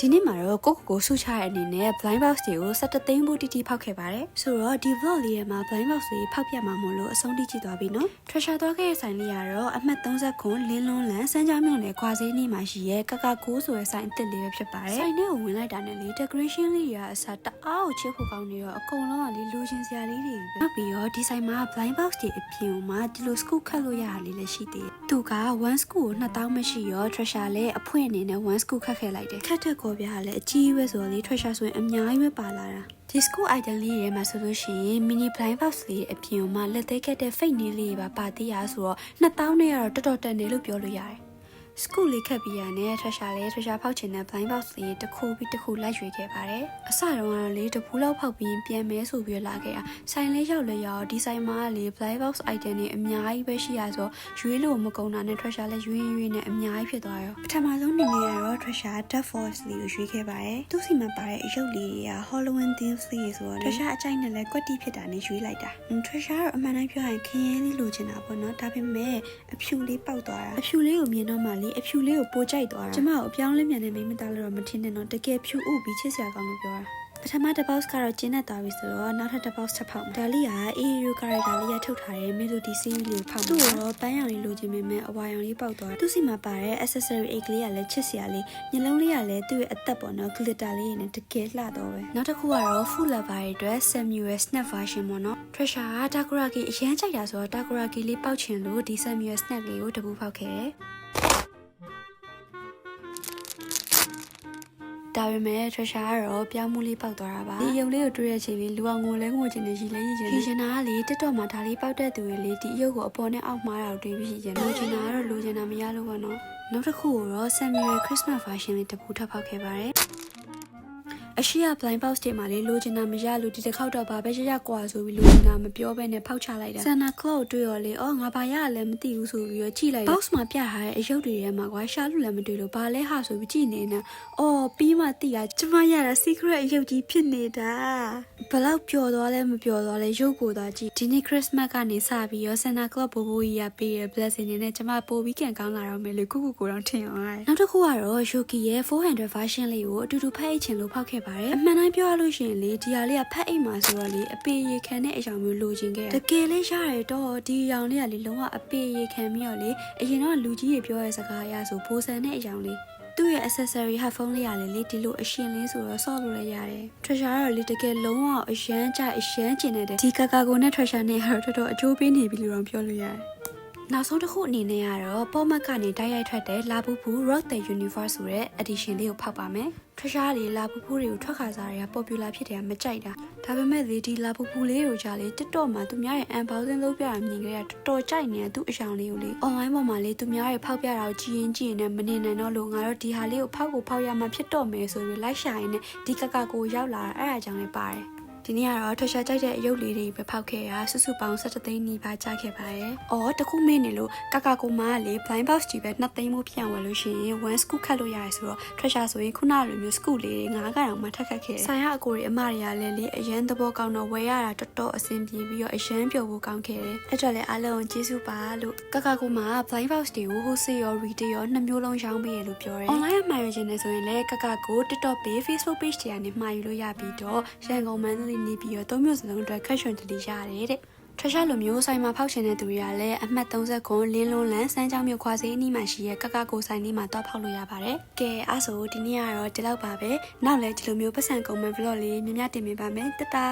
ဒီနေ့မှာတော့ကိုကိုကိုဆူချတဲ့အနေနဲ့ blind box တွေကို17သိန်းဖို့တီတီဖောက်ခဲ့ပါတယ်ဆိုတော့ဒီ vlog လေးထဲမှာ blind box တွေဖောက်ပြမှာမို့လို့အဆုံးထိကြည့်သွားပြီနော် treasure သွားခဲ့တဲ့ဆိုင်လေးကတော့အမှတ်30ခွန်လင်းလွန်းလန်စမ်းကြောင်းမြို့နယ်ခွာစည်းနေမှာရှိရဲကကကိုးဆိုတဲ့ဆိုင်အစ်စ်လေးပဲဖြစ်ပါတယ်ဆိုင်ထဲကိုဝင်လိုက်တာနဲ့လေ decoration လေးတွေကအစားတအားကိုချစ်ဖို့ကောင်းနေတော့အကုန်လုံးကလေလိုချင်စရာလေးတွေပဲနောက်ပြီးတော့ဒီဆိုင်မှာ blind box တွေအပြင်မှာဒီလို school ခတ်လို့ရတာလေးလည်းရှိသေးတယ်သူက1 school ကို2000မရှိရော treasure လည်းအဖွင့်အနေနဲ့1 school ခတ်ခဲ့လိုက်တယ်ခတ်တဲ့ကောပြားကလည်းအကြီးပဲဆိုတော့လေ treasure ဆိုရင်အများကြီးပဲပါလာတာဒီ school item လေးတွေမှာဆိုလို့ရှိရင် mini blind box လေးအပြင်မှာလက်သေးကက်တဲ့ fake နေလေးတွေပါပါသေးရဆိုတော့2000နဲ့ကတော့တော်တော်တန်တယ်လို့ပြောလို့ရတယ် စကူလေးခက်ပြီးရနဲ့ထရှာလေးထရှာဖောက်ချင်တဲ့ blind box လေးတစ်ခုပြီးတစ်ခုလိုက်ရွေခဲ့ပါတယ်။အစတုန်းကတော့လေတပူးလောက်ဖောက်ပြီးပြန်မဲဆိုပြီးလာခဲ့တာ။ဆိုင်လေးရောက်လေရောက်ဒီဆိုင်မှာလေ blind box item တွေအများကြီးပဲရှိရဆိုရွေးလို့မကုန်တာနဲ့ထရှာလေးရွေးရွေးနဲ့အများကြီးဖြစ်သွားရော။ပထမဆုံးနေနေရတော့ထရှာ Dark Force လေးကိုရွေးခဲ့ပါတယ်။သူ့စီမှာပါတဲ့အရုပ်လေးတွေက Halloween theme လေးဆိုတော့ထရှာအကြိုက်နဲ့လည်းကွက်တီဖြစ်တာနဲ့ရွေးလိုက်တာ။ထရှာကတော့အမှန်တိုင်းပြောရင်ခင်းရင်းလေးလိုချင်တာပေါ့နော်။ဒါပေမဲ့အဖြူလေးပေါက်သွားတာ။အဖြူလေးကိုမြင်တော့မှလေအဖြူလေးကိုပိုကြိုက်သွားတာ။ကျမကိုအပြောင်းလဲမြန်နေမိမသားလို့တော့မထင်နဲ့နော်။တကယ်ဖြူဥပြီးချစ်စရာကောင်းလို့ပြောတာ။ပထမတစ် box ကတော့ကျင်းနဲ့သွားပြီဆိုတော့နောက်ထပ်တစ် box ထပ်ဖောက်မယ်ဒါလေးက AU character လေးရထုတ်ထားတဲ့ melody series လေးကိုဖောက်မယ်သူ့ကိုတော့ပန်းရောင်လေးလိုချင်ပေမဲ့အဝါရောင်လေးပေါက်သွားသူ့စီမှာပါတဲ့ accessory အိတ်ကလေးကလည်းချစ်စရာလေးညလုံးလေးကလည်းသူ့ရဲ့အသက်ပေါ့နော် glitter လေးနဲ့တကယ်လှတော့ပဲနောက်တစ်ခုကတော့ full lover တွေအတွက် Samuel snap version ပေါ့နော် treasure က takuraki အရန်ကြိုက်တာဆိုတော့ takuraki လေးပေါက်ချင်လို့ဒီ Samuel snap လေးကိုတပူဖောက်ခဲ့တယ် ဒါပေမဲ့ treasure ကတော့ပြောင်းမှုလေးပေါက်သွားတာပါဒီအယုံလေးကိုတွေ့ရချိန်လေးလူအောင်ငိုလဲငိုချင်နေရှိလဲရည်ချင်နေရှင်နာကလေ TikTok မှာဒါလေးပေါက်တဲ့သူတွေလေဒီအယုတ်ကိုအပေါ်နဲ့အောက်မှားတာကိုတွေ့ပြီးရှိချင်လိုချင်တာကတော့လိုချင်တာမရလို့ပေါ့နော်နောက်တစ်ခုကိုတော့ Samuel Christmas version လေးတပူထပ်ဖောက်ခဲ့ပါတယ် အရှိရ blind box တွေမှာလေလိုချင်တာမရလို့ဒီတစ်ခေါက်တော့ဗာပဲရရကွာဆိုပြီးလိုချင်တာမပြောဘဲနဲ့ဖောက်ချလိုက်တာ Santa Claus တွေ့ရောလေအော်ငါဘာရရလဲမသိဘူးဆိုပြီးတော့ကြည့်လိုက် box မှာပြထားတဲ့အရုပ်တွေထဲမှာကွာရှာလို့လည်းမတွေ့လို့ဘာလဲဟာဆိုပြီးကြည့်နေနေအော်ပြီးမှသိတာကျမရတာ secret အရုပ်ကြီးဖြစ်နေတာဘလောက်ပျော်သွားလဲမပျော်သွားလဲရုပ်ကိုသာကြည့်ဒီနေ့ Christmas ကနေစပြီးရော Santa Claus ဘိုးဘိုးကြီးကပေးတဲ့ blessing တွေနဲ့ကျမပို့ပြီးကန်ကောင်းလာတော့မယ်လေကုကုကိုတော့ထင်အောင်ရတယ်နောက်တစ်ခုကတော့ Yoki ရဲ့400 version လေးကိုအတူတူဖတ်အိတ်ချင်လို့ဖောက်ခဲ့ပါတယ်အမှန်တိုင်းပြောရလို့ရှိရင်လေဒီဟာလေးကဖတ်အိတ်မှာဆိုတော့လေအပေရေခံတဲ့အကြောင်မျိုးလိုချင်ခဲ့တကယ်လေးရတယ်တော့ဒီအကြောင်လေးကလေလုံးဝအပေရေခံပြီးတော့လေအရင်တော့လူကြီးတွေပြောတဲ့စကားအရဆိုဘိုးဆန်တဲ့အကြောင်လေးသူ့ရဲ့ accessory headphone လေးရတယ်လေဒီလိုအရှင်လေးဆိုတော့ဆော့လို့လည်းရတယ် treasure ကတော့လေတကယ်လုံးဝအရန်ကြအရန်ကျင်နေတဲ့ဒီကာကာကိုနဲ့ treasure နဲ့ကတော့တော်တော်အကျိုးပေးနေပြီလို့တော့ပြောလို့ရတယ် နောက်ဆုံးတစ်ခုအနေနဲ့ကတော့ပေါ်မတ်ကနေတိုက်ရိုက်ထွက်တဲ့လာဘူးဘူး Rock the Universe ဆိုတဲ့ edition လေးကိုဖောက်ပါမယ်။ treasure လေးလာဘူးဘူးတွေကိုထွက်ခါစားတွေက popular ဖြစ်တယ်မကြိုက်တာ။ဒါပေမဲ့ဒီဒီလာဘူးဘူးလေးကိုကြားလေ TikTok မှာသူများရဲ့ unboxing လုပ်ပြတာမြင်ကြရတော်တော်ကြိုက်နေတဲ့သူ့အယောင်လေးကိုလေ online ပေါ်မှာလေသူများရဲ့ဖောက်ပြတာကိုကြည့်ရင်ကြည့်ရင်လည်းမနေနိုင်တော့လို့ငါတို့ဒီဟာလေးကိုဖောက်ကိုဖောက်ရမှဖြစ်တော့မယ်ဆိုပြီးလိုက်ရှာရင်းနဲ့ဒီကကကိုရောက်လာတာအဲ့အကြောင်းလေးပါတယ်။ ဒီနေ့ကတော့ထွက်ရှာကြိုက်တဲ့အရုပ်လေးတွေပဲဖောက်ခဲ့ရစုစုပေါင်း17သိန်းနီးပါးကြားခဲ့ပါတယ်။အော်တခုမေ့နေလို့ကကကိုမကလေ blind box ကြီးပဲ2သိန်းမို့ပြန်ဝယ်လို့ရှိရင် one scoop ခတ်လို့ရတယ်ဆိုတော့ထွက်ရှာဆိုရင်ခုနလိုမျိုး scoop လေးတွေ9ကတောင်မှထက်ခတ်ခဲ့။ဆိုင်ရအကိုတွေအမတွေကလည်းလေအရန်သဘောကောင်းတော့ဝယ်ရတာတော်တော်အဆင်ပြေပြီးတော့အရန်ပျော်ဖို့ကောင်းခဲ့တယ်။အဲ့တော့လည်းအားလုံးကျေးဇူးပါလို့ကကကိုမက blind box တွေကို wholesale ရော retail ရောနှစ်မျိုးလုံးရောင်းပေးရလို့ပြောတယ်။ online မှာရခြင်းနဲ့ဆိုရင်လည်းကကကို TikTok page Facebook page တွေကနေမှာယူလို့ရပြီးတော့ရန်ကုန်မန္တလေးနေပြီးတော့သုံးမျိုးစလုံးအတွက်ခက်ရွှန်တတိရတယ်တဲ့ထရရှာလိုမျိုးဆိုင်မှာဖောက်ချင်တဲ့သူတွေကလည်းအမှတ်30ခွန်လင်းလုံးလန်းစမ်းကြောင်းမျိုးခွာစေးအနီးမှာရှိရဲ့ကကကိုဆိုင်လေးမှာတော့ဖောက်လို့ရပါတယ်။ကဲအဲ့ဆိုဒီနေ့ကတော့ဒီလောက်ပါပဲ။နောက်လည်းဒီလိုမျိုးပတ်စံကုန်မဲ့ vlog လေးမြင်မြတင်ပေးပါမယ်။တတာ